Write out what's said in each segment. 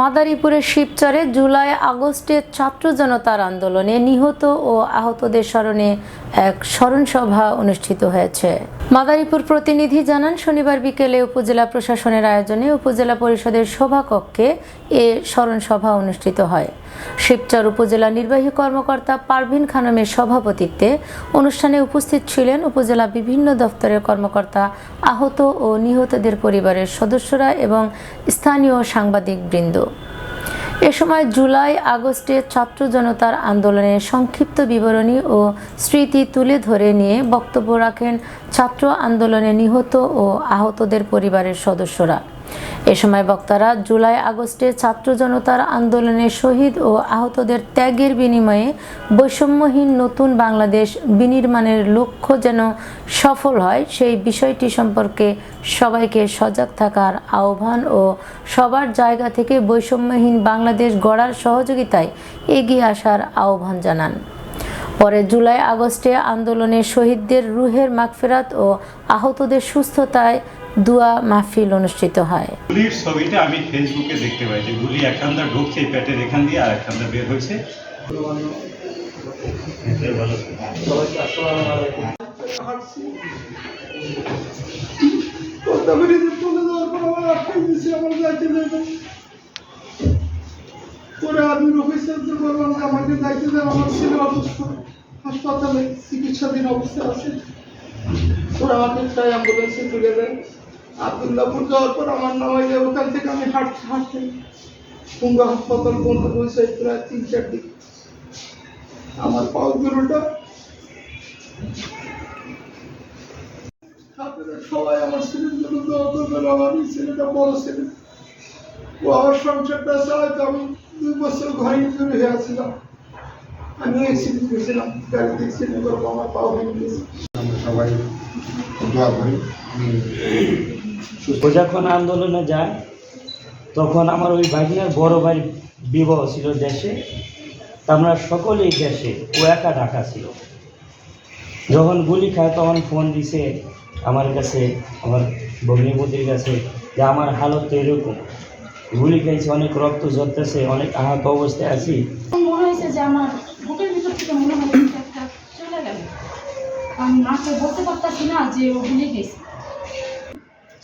মাদারীপুরের শিবচরে জুলাই আগস্টে ছাত্র জনতার আন্দোলনে নিহত ও আহতদের স্মরণে এক স্মরণসভা অনুষ্ঠিত হয়েছে। মাদারীপুর প্রতিনিধি জানান, শনিবার বিকেলে উপজেলা প্রশাসনের আয়োজনে উপজেলা পরিষদের সভাকক্ষে এ স্মরণসভা অনুষ্ঠিত হয়। শিবচর উপজেলা নির্বাহী কর্মকর্তা পারভিন খানমের সভাপতিত্বে অনুষ্ঠানে উপস্থিত ছিলেন উপজেলা বিভিন্ন দপ্তরের কর্মকর্তা, আহত ও নিহতদের পরিবারের সদস্যরা এবং স্থানীয় সাংবাদিক বৃন্দ এ সময় জুলাই আগস্টে ছাত্র জনতার আন্দোলনের সংক্ষিপ্ত বিবরণী ও স্মৃতি তুলে ধরে নিয়ে বক্তব্য রাখেন ছাত্র আন্দোলনে নিহত ও আহতদের পরিবারের সদস্যরা। এ সময় বক্তারা জুলাই আগস্টে ছাত্র জনতার আন্দোলনে শহীদ ও আহতদের ত্যাগের বিনিময়ে বৈষম্যহীন নতুন বাংলাদেশ বিনির্মাণের লক্ষ্য যেন সফল হয়, সেই বিষয়টি সম্পর্কে সবাইকে সজাগ থাকার আহ্বান ও সবার জায়গা থেকে বৈষম্যহীন বাংলাদেশ গড়ার সহযোগিতায় এগিয়ে আসার আহ্বান জানান। পরে জুলাই আগস্টে আন্দোলনে শহীদদের রুহের মাগফেরাত ও আহতদের সুস্থতায় দুয়া মাহফিল অনুষ্ঠিত হয়। গুলির ছবিটা আমি ফেসবুকে দেখতে পাই যে গুলি একখানটা ঢুকছে পেটের এখান দিয়ে আর একখানটা বের হয়েছে। পর আমি অফিসারদের বললাম আমাকে যাইতে দেন আমার ছেলে অসুস্থ। হাসপাতালে চিকিৎসাধীন অবস্থায় আছে। ওরা আমাকে তাই অ্যাম্বুলেন্সে তুলে দেয়। আবদুল্লাপুর যাওয়ার পর আমার নামাই যায় ওখান থেকে আমি হাঁটতে হাঁটতে কুঙ্গা হাসপাতাল পর্যন্ত পৌঁছাই প্রায় তিন, চার দিন। আমার পাও আপনারা সবাই আমার ছেলের জন্য দোয়া করবেন, আমার ছেলেটা বড় ছেলে। ও আমার সংসারটা চালাইতো, আমি দুই বছর ঘরে জুড়ে হয়ে আছিলাম আমি অ্যাক্সিডেন্ট হয়েছিলাম গাড়িতে অ্যাক্সিডেন্ট করব আমার পাও ভেঙে গেছে। আমরা সবাই দোয়া করি। যখন আন্দোলনে যায়, তখন আমার ওই ভাগিনার বড় ভাই বিবাহ ছিল দেশে। আমরা সকলেই দেশে, ও একা ঢাকা ছিল। যখন গুলি খায়, তখন ফোন দিছে আমার কাছে, আমার ভগ্নিপতির কাছে, যে আমার হালত তো এরকম। গুলি খাইছে, অনেক রক্ত ঝরতেছে, অনেক আহত অবস্থায় আছি। মনে হয়েছে যে আমার বুকের ভিতর থেকে মনে হয় চলে গেল। আমি মাকে বলতে পারতাছি না যে ও ভুলে গেছে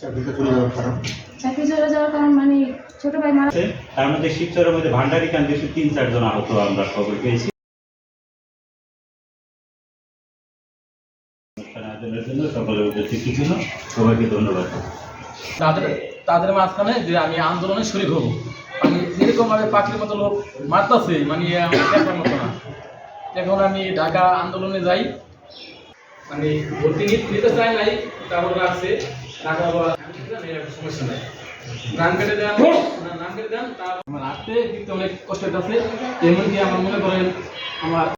চাকরিতে চলে যাওয়ার কারণ? চাকরি চলে যাওয়ার কারণ মানে ছোট ভাই মারা তার মধ্যে শিবচরের মধ্যে ভান্ডারি কান তিন চারজন আহত আমরা খবর পেয়েছি। আয়োজনের জন্য সকলে উপস্থিত ছিল সবাইকে ধন্যবাদ। তাদের তাদের মাঝখানে যে আমি আন্দোলনে শরীর হব। আমি যেরকমভাবে পাখির মতো লোক মারতাছে মানে দেখার মতো না। এখন আমি ঢাকা আন্দোলনে যাই। মানে ভর্তি নিতে চাই নাই তারপর রাখছে আমার রাখতে কিন্তু অনেক কষ্ট আছে এমনকি আমার মনে করেন আমার